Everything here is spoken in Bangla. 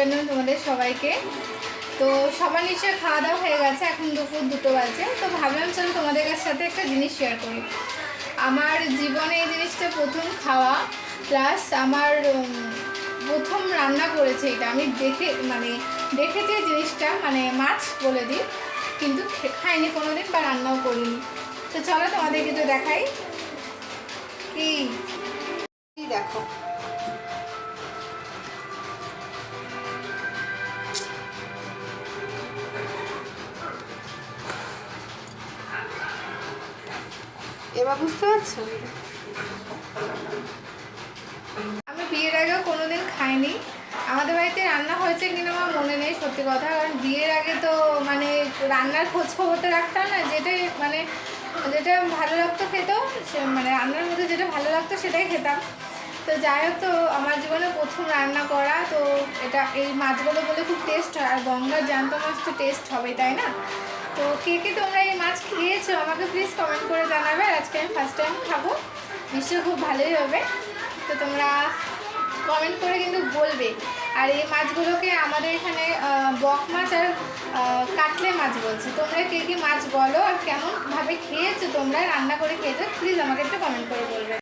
আফটারনুন তোমাদের সবাইকে। তো সবার নিশ্চয়ই খাওয়া দাওয়া হয়ে গেছে, এখন দুপুর দুটো বাজে। তো ভাবলাম চলো তোমাদের সাথে একটা জিনিস শেয়ার করি। আমার জীবনে এই জিনিসটা প্রথম খাওয়া প্লাস আমার প্রথম রান্না করেছে এটা। আমি দেখে মানে দেখেছি এই জিনিসটা মানে মাছ বলে দিই, কিন্তু খাইনি কোনোদিন বা রান্নাও করিনি। তো চলো তোমাদেরকে একটু দেখাই। কি? দেখো। এবার বুঝতে পারছ আমি বিয়ের আগেও কোনোদিন খাইনি। আমাদের বাড়িতে রান্না হয়েছে কিনা আমার মনে নেই, সত্যি কথা। কারণ বিয়ের আগে তো মানে রান্নার খোঁজ খবরতে রাখতাম না, যেটাই মানে যেটা ভালো লাগতো খেতেও, সে মানে রান্নার মধ্যে যেটা ভালো লাগতো সেটাই খেতাম। তো যাই হোক, তো আমার জীবনে প্রথম রান্না করা, তো এটা এই মাছগুলো বলে খুব টেস্ট হয়, আর গঙ্গার জ্যান্ত মাছ তো টেস্ট হবে তাই না? তো কে কে তোমরা এই মাছ খেয়েছো, আমাকে প্লিজ কমেন্ট করে জানাবে, আর আজকে আমি ফার্স্ট টাইম খাব, নিশ্চয়ই খুব ভালোই হবে। তো তোমরা কমেন্ট করে কিন্তু বলবে। আর এই মাছগুলোকে আমাদের এখানে বক মাছ আর কাটলে মাছ বলছে। তোমরা কে কি মাছ বলো, আর কেমনভাবে খেয়েছো তোমরা, রান্না করে খেয়েছো প্লিজ আমাকে একটু কমেন্ট করে বলবে।